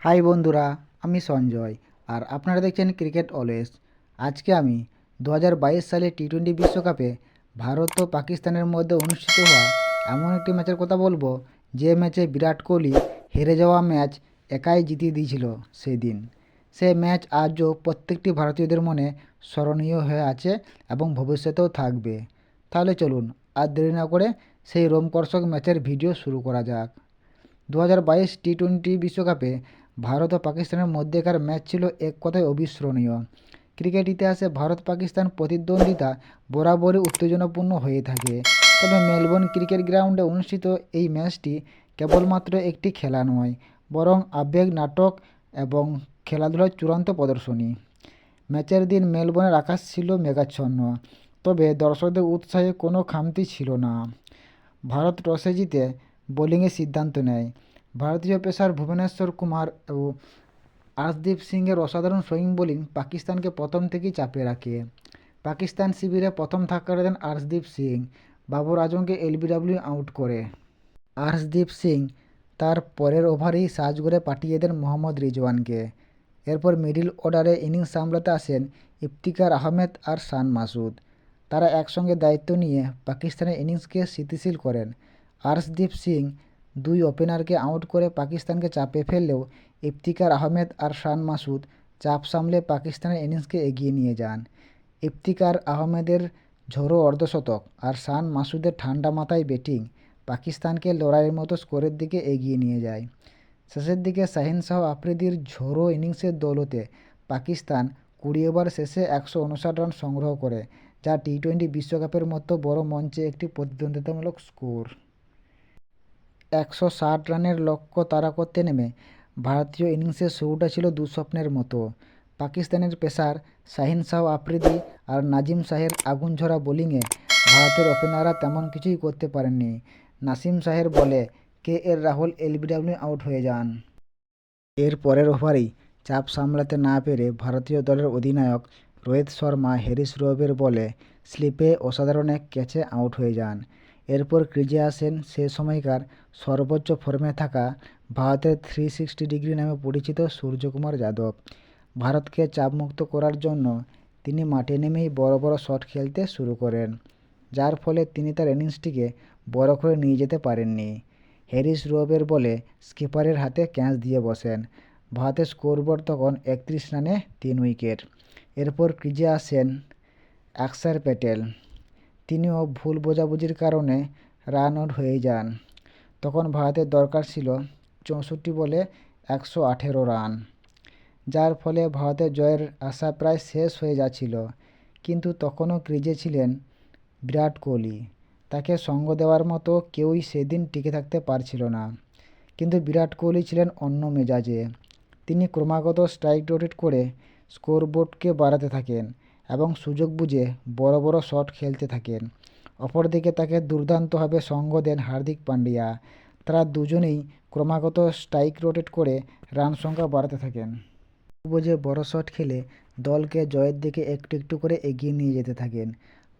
High বন্ধুরা, আমি সঞ্জয় আর আপনারা দেখছেন ক্রিকেট অলওয়েজ। আজকে আমি দু হাজার বাইশ সালে টি টোয়েন্টি বিশ্বকাপে ভারত ও পাকিস্তানের মধ্যে অনুষ্ঠিত হওয়া এমন একটি ম্যাচের কথা বলব, যে ম্যাচে বিরাট কোহলি হেরে যাওয়া ম্যাচ একাই জিতিয়ে দিয়েছিল সেই সে ম্যাচ আজও প্রত্যেকটি ভারতীয়দের মনে স্মরণীয় হয়ে আছে এবং ভবিষ্যতেও থাকবে। তাহলে চলুন আর দেরি না করে সেই রোমকর্ষক ম্যাচের ভিডিও শুরু করা যাক। দু হাজার বাইশ টি টোয়েন্টি বিশ্বকাপে ভারত ও পাকিস্তানের মধ্যেকার ম্যাচ ছিল এক কথায় অবিস্মরণীয়। ক্রিকেট ইতিহাসে ভারত পাকিস্তান প্রতিদ্বন্দ্বিতা বরাবরই উত্তেজনাপূর্ণ হয়ে থাকে। তবে মেলবোর্ন ক্রিকেট গ্রাউন্ডে অনুষ্ঠিত এই ম্যাচটি কেবলমাত্র একটি খেলা নয়, বরং আবেগ, নাটক এবং খেলাধুলার চূড়ান্ত প্রদর্শনী। ম্যাচের দিন মেলবোর্নের আকাশ ছিল মেঘাচ্ছন্ন, তবে দর্শকদের উৎসাহে কোনো খামতি ছিল না। ভারত টসে জিতে বোলিংয়ের সিদ্ধান্ত নেয়। ভারতীয় পেসার ভুবনেশ্বর কুমার ও আর্শদীপ সিংয়ের অসাধারণ সুইং বোলিং পাকিস্তানকে প্রথম থেকেই চাপে রাখে। পাকিস্তান শিবিরে প্রথম ধাক্কাটা দেন আর্শদীপ সিং। বাবর আজমকে এলবিডব্লিউ আউট করে। আর্শদীপ সিং তার পরের ওভারেই সাজ করে পাঠিয়ে দেন মোহাম্মদ রিজওয়ানকে। এরপর মিডিল অর্ডারে ইনিংস সামলাতে আসেন ইফতিকার আহমেদ আর শান মাসুদ। তারা একসঙ্গে দায়িত্ব নিয়ে পাকিস্তানের ইনিংসকে স্থিতিশীল করেন। আর্শদীপ সিং দুই ওপেনারকে আউট করে পাকিস্তানকে চাপে ফেললেও ইফতিকার আহমেদ আর শান মাসুদ চাপ সামলে পাকিস্তানের ইনিংসকে এগিয়ে নিয়ে যান। ইফতিকার আহমেদের ঝোড়ো অর্ধশতক আর শান মাসুদের ঠান্ডা মাথায় ব্যাটিং পাকিস্তানকে লড়াইয়ের মতো স্কোরের দিকে এগিয়ে নিয়ে যায়। শেষের দিকে শাহিন শাহ আফ্রিদির ঝোড়ো ইনিংসের দৌলতে পাকিস্তান কুড়ি ওভার শেষে একশো উনষাট রান সংগ্রহ করে, যা টি টোয়েন্টি বিশ্বকাপের মতো বড় মঞ্চে একটি প্রতিদ্বন্দ্বিতামূলক স্কোর। একশো ষাট রানের লক্ষ্য তাড়া করতে নেমে ভারতীয় ইনিংসের শুরুটা ছিল দুঃস্বপ্নের মতো। পাকিস্তানের পেসার শাহিন শাহ আফ্রিদি আর নাজিম শাহের আগুনঝরা বোলিংয়ে ভারতের ওপেনাররা তেমন কিছুই করতে পারেননি। নাসিম শাহের বলে, কে এর রাহুল এলবিডব্লিউ আউট হয়ে যান। এর পরের ওভারেই চাপ সামলাতে না পেরে ভারতীয় দলের অধিনায়ক রোহিত শর্মা, হ্যারিস রবের বলে, স্লিপে অসাধারণ এক ক্যাচে আউট হয়ে যান। এরপর ক্রিজে আসেন সে সময়কার সর্বোচ্চ ফর্মে থাকা ভারতের থ্রি সিক্সটি ডিগ্রি নামে পরিচিত সূর্যকুমার যাদব। ভারতকে চাপমুক্ত করার জন্য তিনি মাঠে নেমেই বড় বড় শট খেলতে শুরু করেন, যার ফলে তিনি তার ইনিংসটিকে বড় করে নিয়ে যেতে পারেননি। হ্যারিস রোবের বলে স্কিপারের হাতে ক্যাচ দিয়ে বসেন। ভারতের স্কোরবোর্ড তখন একত্রিশ রানে তিন উইকেট। এরপর ক্রিজে আসেন অক্ষর প্যাটেল। তিনিও ভুল বোঝাবুঝির কারণে রান আউট হয়ে যান। তখন ভারতের দরকার ছিল চৌষট্টি বলে একশো আঠেরো রান। যার ফলে ভারতের জয়ের আশা প্রায় শেষ হয়ে যাচ্ছিল। কিন্তু তখনও ক্রিজে ছিলেন বিরাট কোহলি। তাকে সঙ্গ দেওয়ার মতো কেউই সেদিন টিকে থাকতে পারছিল না। কিন্তু বিরাট কোহলি ছিলেন অন্য মেজাজে। তিনি ক্রমাগত স্ট্রাইক রোটেট করে স্কোরবোর্ডকে বাড়াতে থাকেন। এবং সুযোগ বুঝে বড় বড় শট খেলতে থাকেন। অপরদিকে তাকে দুর্দান্তভাবে সঙ্গ দেন হার্দিক পান্ডিয়া। তারা দুজনেই ক্রমাগত স্ট্রাইক রোটেট করে রান সংখ্যা বাড়াতে থাকেন। বুঝে বড় শট খেলে দলকে জয়ের দিকে একটু একটু করে এগিয়ে নিয়ে যেতে থাকেন।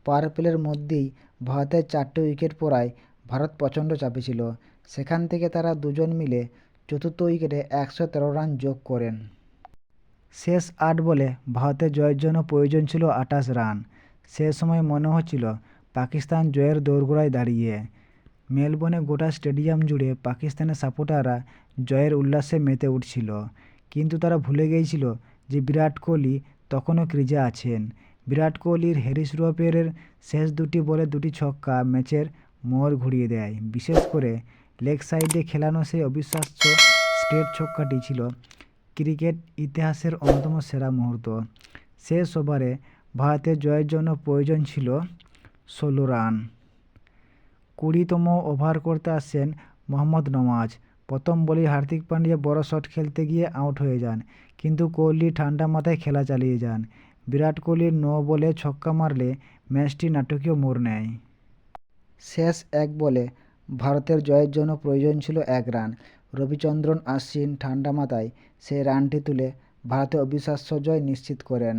পাওয়ার প্লের মধ্যেই ভারতের চারটে উইকেট পড়ায় ভারত প্রচণ্ড চাপে ছিল। সেখান থেকে তারা দুজন মিলে চতুর্থ উইকেটে একশো তেরো রান যোগ করেন। শেষ আট বলে ভারতের জয়ের জন্য প্রয়োজন ছিল আটাশ রান। সে সময় মনে হচ্ছিল, পাকিস্তান জয়ের দোরগোড়ায় দাঁড়িয়ে। মেলবোর্নে গোটা স্টেডিয়াম জুড়ে পাকিস্তানের সাপোর্টাররা জয়ের উল্লাসে মেতে উঠছিল। কিন্তু তারা ভুলে গিয়েছিল যে বিরাট কোহলি তখনও ক্রিজে আছেন। বিরাট কোহলির হ্যারিস রোপের শেষ দুটি বলে দুটি ছক্কা ম্যাচের মোড় ঘুরিয়ে দেয়। বিশেষ করে লেগ সাইডে খেলানো সেই অবিশ্বাস্য স্ট্রেট ছক্কাটি ছিল ক্রিকেট ইতিহাসের অন্যতম সেরা মুহূর্ত। শেষ ওভারে ভারতের জয়ের জন্য প্রয়োজন ছিল ষোলো রান। কুড়িতম ওভার করতে আসেন মোহাম্মদ নওয়াজ। প্রথম বলেই হার্দিক পান্ডিয়া বড় শট খেলতে গিয়ে আউট হয়ে যান, কিন্তু কোহলি ঠান্ডা মাথায় খেলা চালিয়ে যান। বিরাট কোহলির ন বলে ছক্কা মারলে ম্যাচটি নাটকীয় মোড় নেয়। শেষ এক বলে ভারতের জয়ের জন্য প্রয়োজন ছিল এক রান। রবিচন্দ্রন আশ্বিন ঠান্ডা মাথায় সেই রানটি তুলে ভারতে অবিশ্বাস্য জয় নিশ্চিত করেন।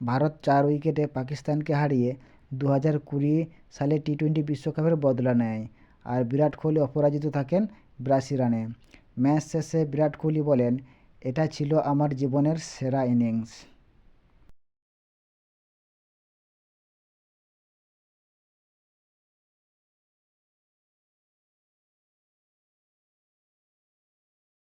ভারত চার উইকেটে পাকিস্তানকে হারিয়ে দু হাজার কুড়ি সালে টি টোয়েন্টি বিশ্বকাপের বদলা নেয় আর বিরাট কোহলি অপরাজিত থাকেন ব্রাসি রানে। ম্যাচ শেষে বিরাট কোহলি বলেন, এটা ছিল আমার জীবনের সেরা ইনিংস।